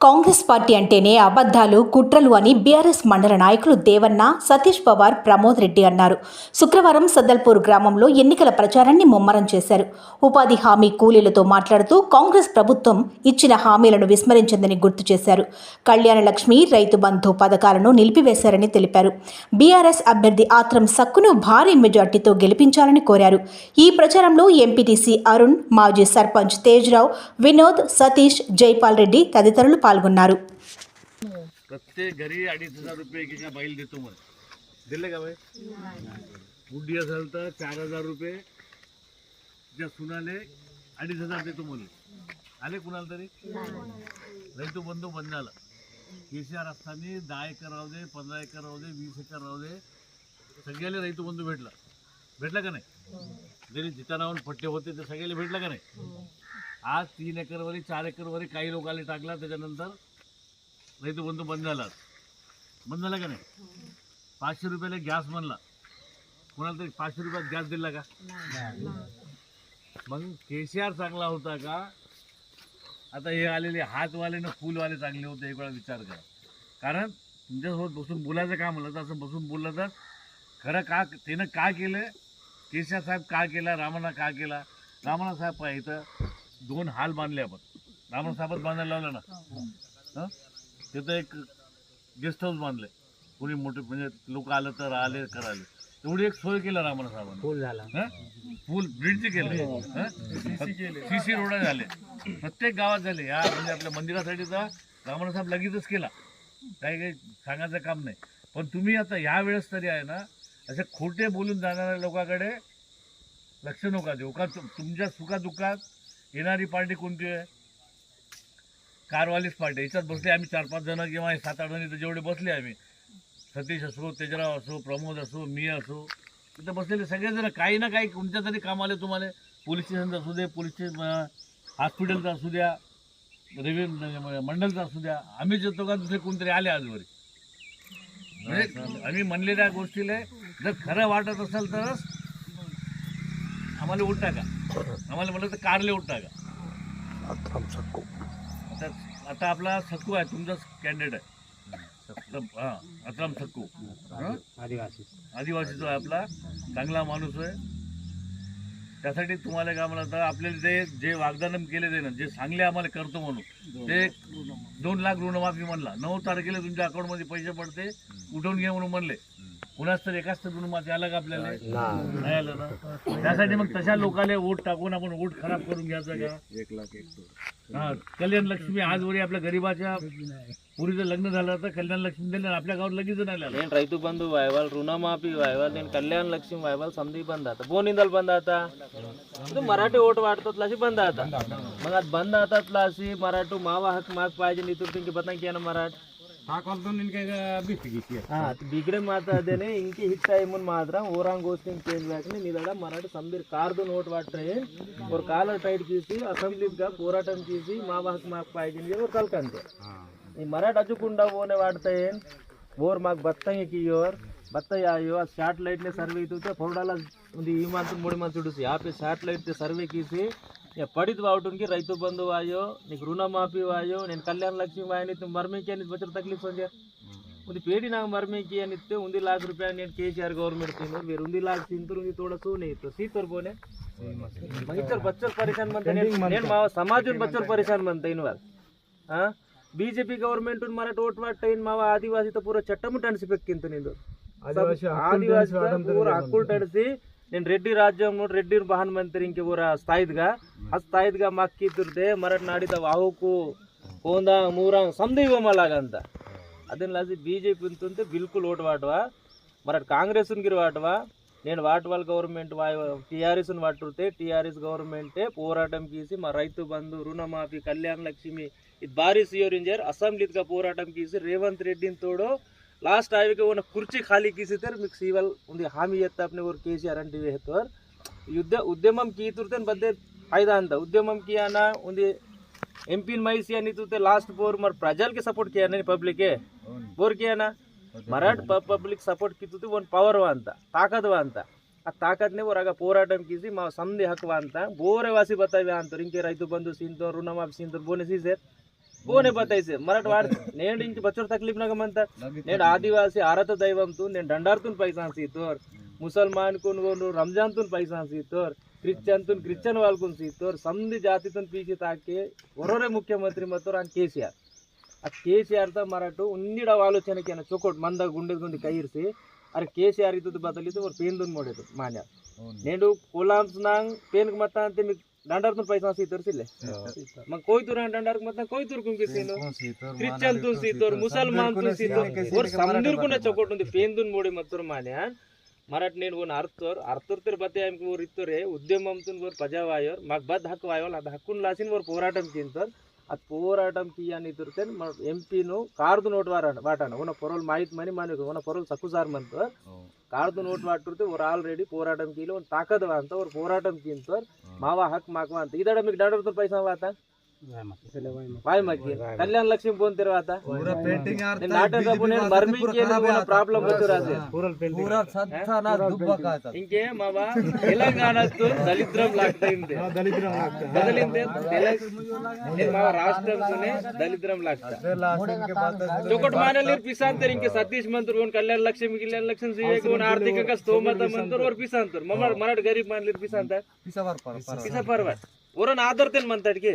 Congress party అంటేనే అబద్ధాలు కుట్రలు అని బీఆర్ఎస్ మండల నాయకులు దేవన్న సతీష్ పవార్ ప్రమోద్ రెడ్డి అన్నారు. శుక్రవారం సద్దల్పూర్ గ్రామంలో ఎన్నికల ప్రచారాన్ని ముమ్మరం చేశారు. ఉపాధి హామీ కూలీలతో మాట్లాడుతూ కాంగ్రెస్ ప్రభుత్వం ఇచ్చిన హామీలను విస్మరించిందని గుర్తు చేశారు. కళ్యాణ లక్ష్మి రైతు బంధు పథకాలను నిలిపివేశారని తెలిపారు. బీఆర్ఎస్ అభ్యర్థి ఆత్రం సక్కును భారీ మెజార్టీతో గెలిపించాలని కోరారు. ఈ ప్రచారంలో ఎంపీటీసీ అరుణ్ మాజీ సర్పంచ్ తేజ్రావు వినోద్ సతీష్ జైపాల్ రెడ్డి తదితరులు పాల్గొన్నారు. प्रत्येक घरी अडीच हजार रुपये एक एका बैल देतो म्हणे. दिले का बाई? बुड्डी असेल तर चार हजार रुपये. त्या सुनाले अडीच हजार देतो मला आले कुणाला तरी? रैतू बंधू बंद झालं केसीआर असताना दहा एकर राहू दे पंधरा एकर राहू दे वीस एकर राहू दे. सगळ्याला रैतू बंधू भेटला. भेटला का नाही? जरी जितानावर पट्टे होते ते सगळ्याला भेटला का नाही? आज तीन एकरवरी चार एकरवरी काही लोकांनी टाकला त्याच्यानंतर रैतू बंधू बंद झाला. बंद झाला का नाही? पाचशे रुपयाला गॅस म्हणला कोणाला तरी पाचशे रुपयात गॅस दिला का? मग केसीआर चांगला होता का? आता हे आलेले हातवाले ना फुलवाले चांगले होते एक वेळा विचार करा. कारण तुमच्यासोबत बसून बोलायचं का म्हणलं तर असं बसून बोललं तर खरं का त्यानं का केलं? केसीआर साहेब का केला? रामाना का केला? रामाना साहेब पाहिजे दोन हाल बांधले आपण. रामण्णा साहेबच बांधायला लावलं ना. हं? तिथं एक गेस्ट हाऊस बांधले कोणी मोठे म्हणजे लोक आलं तर आले करायले. एवढी एक सोय केलं रामण्णा साहेबांनी. फुल झाला. हं? पूल ब्रिडचे केले. सी सी रोड झाले. प्रत्येक गावात झाले. या म्हणजे आपल्या मंदिरासाठी तर रामण्णा साहेब लगेचच केला. काही काही सांगायचं काम नाही. पण तुम्ही आता ह्या वेळेस तरी आहे ना असे खोटे बोलून जाणाऱ्या लोकांकडे लक्ष नका देऊ. का तुम- तुमच्या सुखादुःखात येणारी पार्टी कोणती आहे? कारवालीच पार्टी याच्यात बसले आम्ही चार पाच जण किंवा सात आठ जण इथं जेवढे बसले आम्ही. सतीश असो तेजराव असो प्रमोद असो मी असो तिथं बसलेले सगळेजण काही ना काही कोणत्या तरी कामाला तुम्हाला पोलीस स्टेशनचं असू दे पोलीस स्टेशन हॉस्पिटलचं असू द्या रेल्वे मंडलचं असू द्या. आम्हीच येतो का दुसरे कोणतरी आले आजवरी? म्हणजे आम्ही म्हणलेल्या गोष्टीला जर खरं वाटत असेल तरच आम्हाला वोट टाका आम्हाला म्हटलं तर कारले वोट टाका आता आता आपला सक्कू आहे तुमचाच कॅन्डिडेट आहे. हां अतराम सक्कू हं? आदिवासी. आदिवासीचा आहे आपला चांगला माणूस आहे. त्यासाठी तुम्हाला काय म्हणलं तर आपल्याला ते जे वाग्दान केले ते ना जे सांगले आम्हाला करतो म्हणून ते दोन लाख ऋणमाफी म्हणला. नऊ तारखेला तुमच्या अकाउंटमध्ये पैसे पडते उठवून घे म्हणून म्हणले. कुणाच तर एकाच तर कुटुंबात यायला का आपल्याला? नाही आलं ना? त्यासाठी मग तशा लोकांना वोट टाकून आपण वोट खराब करून घ्यायचं का? एक लाख एक हा कल्याण लक्ष्मी आजवरी आपल्या गरीबाच्या पुरीचं लग्न झालं तर कल्याण लक्ष्मी दिलं आपल्या गावात लगेच नाही आलं. రైతు బంధు వైవాల్ రుణమాఫీ వైవాల్ నేను కళ్యాణ లక్ష్మి వైవాల్ సందీప్ బంద్ आता. बोनिंदल बंद आता. तो मराठी ओट वाटतात अशी बंद आता. मग आज बंद आता अशी मराठू मावा हक माग पाहिजे नितुर तुमची पतंग किया ना मराठ? ಹಾಕೊಂತ ನಿನ್ಗೆ ಈಗ ಬಿಸಿ ಗಿಸಿ ಹಾ ಬಿಗಡೆ ಮಾತಾಡ್ದೇನೆ ಇಂಕಿ ಹಿಟ್ ಆಯ್ ಮುಂದ್ ಮಾತ್ರ ಓರಾಂಗ್ ಓಸ್ತೀನಿ ಚೇಂಜ್ ಹಾಕಿ ನೀಲಡ ಮರಾಠಿ ಸಂಬೀರ್ ಕಾರ್ದು ನೋಟ್ ವಾಟ್ರೆ ಅವ್ರ ಕಾಲರ್ ಟೈಟ್ ಚೀಸಿ ಅಸೆಂಬ್ಲಿ పోరాటం చేసి మా మాకు మాకు పైకి కలకంతే ఈ మరాఠ అచ్చుకుండా పోనే వాడతాయేం ఓర్ మాకు బత్తంగి కియోర్ బత్తయ్య అయ్యో ఆ శాటిలైట్నే సర్వే అవుతుంటే పొరడాల ఉంది ఈ మంత్ మూడు మంత్ చూసి ఆపే శాటిలైట్ సర్వే కీసి ಪಡಿದು ಬಾವುಟನ್ಗೆ ರೈತ ಬಂಧು ವಾಯೋ ನೀಕು ಋಣಮಾಫಿ ವಾಯೋ ನೀನು ಕಲ್ಯಾಣ ಲಕ್ಷ್ಮಿ ವಾಯೋ ನೀವು ಮರ್ಮೇಕಿ ಅನ್ನಿತ್ತು ಬಚ್ಚರ ತಕ್ಲೀಫ್ ಹೊಂದ್ಯಾರ ಒಂದು ಪೇಡಿ ನಾವು ಮರ್ಮೇಕಿ ಅನ್ನಿತ್ತು ಒಂದು ಲಾಖ ರೂಪಾಯಿ ನೀನು ಕೆ ಸಿ ಆರ್ ಗೌರ್ಮೆಂಟ್ ತಿಂದ್ರು ಬೇರೆ ಒಂದು ಲಾಖ ತಿಂದ್ರು ಒಂದು ತೋಡ ಸೂನೆ ಇತ್ತು ಸೀತರ್ ಬೋನೆ ಮಂಗಿಚರ್ ಬಚ್ಚರ್ ಪರಿಶಾನ್ ಬಂತ ಏನು ಮಾವ ಸಮಾಜ ಬಚ್ಚರ್ ಪರಿಶಾನ್ ಬಂತ ಇನ್ವಾಲ್ ಹಾಂ B J P government Maratha vote ಮಾಡ್ತಾ ಏನು ಮಾವ ಆದಿವಾಸಿ ಪೂರ ಚಟ್ಟಮುಟ್ಟ ಅನಿಸ್ಬೇಕಿಂತ ನಿಂದು ಆದಿವಾಸಿ ಪೂರ ಹಕ್ಕುಲ್ಟಣಿಸಿ నేను రెడ్డి రాజ్యంలో రెడ్డి మంత్రి ఇంక స్థాయిగా ఆ స్థాయిగా మాకు ఇద్దరుదే మరటి నాడిత ఆవుకు పోందా మూరం సందీవం అలాగంత. అదే లాసి బీజేపీ బిల్కుల్ ఓటు వాటవా మరటి కాంగ్రెస్ గిరి వాటవా? నేను వాటవాల గవర్నమెంట్ టీఆర్ఎస్ని వాటితే టీఆర్ఎస్ గవర్నమెంటే పోరాటం తీసి మా రైతు బంధు రుణమాఫీ కళ్యాణ్ లక్ష్మి ఇది భారీ సీఎర్ ఇంజర్ అసెంబ్లీగా పోరాటం తీసి రేవంత్ రెడ్డిని తోడు లాస్ట్ ఆవికి ఉన్న కుర్చీ ఖాళీ తీసితే మీకు సీవల్ ఉంది హామీ చేస్తాపని ఒక కేసీఆర్ అంటే వేస్తారు యుద్ధ ఉద్యమం కీతుర్తే బద్దే ఫైదా అంత ఉద్యమం అన్న ఉంది ఎంపీని మైసీ అని తూతే లాస్ట్ బోర్ మరి ప్రజలకి సపోర్ట్ చేయనని పబ్లికే బోర్కి అనా మరాఠ్ పబ్లిక్ సపోర్ట్ కితుతే వన్ పవర్ అంత తాకత్ అంత ಆ ತಾಕತ್ನೇ ಹೊರಗ ಹೋರಾಟಕ್ಕೆ ಇಸಿ ಮಾ ಸಂಧಿ ಹಾಕುವ ಅಂತ ಬೋರೆ ವಾಸಿ ಬರ್ತವೆ ಅಂತಾರೆ ಹಿಂಗೆ ರೈತ ಬಂದು ಸೀಂತೋರು ಋಣಮಾಫಿ ಸೀಂತೋರು ಬೋನೆ ಸೀಸೇರ್ పోనే బతాయిసే మరటి వాడు నేను ఇంటి బచ్చోడు తక్లీఫ్ నగమంత నేను ఆదివాసి ఆరత దైవంతో నేను దండార్తున్ పైసాన్ సీతోర్. ముసల్మాన్ కొనుగోలు రంజాన్ తున్ పైసాన్ సీతోర్. క్రిస్టియన్ తున్ క్రిస్టియన్ వాళ్ళకున్ సీతోర్. సంధి జాతి తున్ పీచి తాకే ఒరొరే ముఖ్యమంత్రి మతోర్ అని కేసీఆర్. ఆ కేసీఆర్తో మరటు ఉందిడ ఆలోచనకి చొక్కోట్ మంద గుండెది గుండి కయిర్సి అరే కేసీఆర్ ಇದ್ದದ್ದು ಬದಲಿದ್ದು ಅವ್ರು ಪೇನ್ದೊಂದು ಮಾಡಿದ್ರು ಮಾನ್ಯ ನೇಡು ಕೋಲಾಂಸ್ ನಾಂಗ್ ಪೇನ್ಗೆ ಮತ್ತ ಅಂತ ನಿಮಗೆ ದಂಡಾರ್ದ ಪೈಸಾ ಸೀತೋರ್ ಸಿಲ್ಲೆ ಮಗ ಕೋಯ್ತೂರ ದಂಡಾರ್ಕ್ ಮತ್ತೆ ಕೋಯ್ತೂರ್ ಕುಂಕಿ ಸೀನು ಕ್ರಿಶ್ಚಿಯನ್ ತು ಸೀತೋರ್ ಮುಸಲ್ಮಾನ್ ತು ಸೀತೋರ್ ಒರ್ ಸಂದಿರ್ ಕುಂಡ ಚೊಕೊಟ್ಟು ಫೇಂದುನ್ ಮೂಡಿ ಮತ್ತೂರ್ ಮಾನ್ಯಾನ್ मराठ नेन वन आर्थोर आर्थोर तर बते आमक वर इतोरे उद्यम आमतून वर पजा वायोर माग बाद हक वायोल आता हकून लासीन वर पोराटम केन तर ಅದು ಹೋರಾಟಂಕಿ ಅನ್ನಿ ಇದ್ದರೆ ಮ ಎಂಪಿನು ಕಾರ್ದು ನೋಟ್ ವಾರಾಣ ವಾಟಾಣ ಉನ ಪೊರೋಲ್ ಮಾಹಿತಿ ಮನೆ ಮನೆಗೆ ಉನ ಪೊರೋಲ್ ಸಕುಸಾರ್ ಮಂತ ಕಾರ್ದು ನೋಟ್ ವಾಟಿರ್ತೆ ಅವ್ರು ಆಲ್ರೆಡಿ పోరాటం కీలో తాకదవా అంత ఒక పోరాటం కింద మావా హక్ మాకు అంత ఇదడ మీకు డడతో పైసా వాతా కళ్యాణ లక్ష్మి పోను తర్వాత నాటక మర్మించే ప్రాబ్లం ఇంకే మావా తెలంగాణ దళిద్రం లాక్తయింది బదిలింది రాష్ట్రంతోనే దళిద్రం లాక్తొకటి మానలేరు పిసాంతరు ఇంకే సతీష్ మంత్రి కోన్ కళ్యాణ లక్ష్మి కళ్యాణ లక్ష్మి సీఏ ఆర్థికంగా స్తోమత మంత్రి ఓర్ పిసాంతరు మమ్మల్ని మరాఠ గరీబ్ మానలేరు పిసాంతర్ పిస పర్వార్ ఊరని ఆదర్తేను म्हणतात की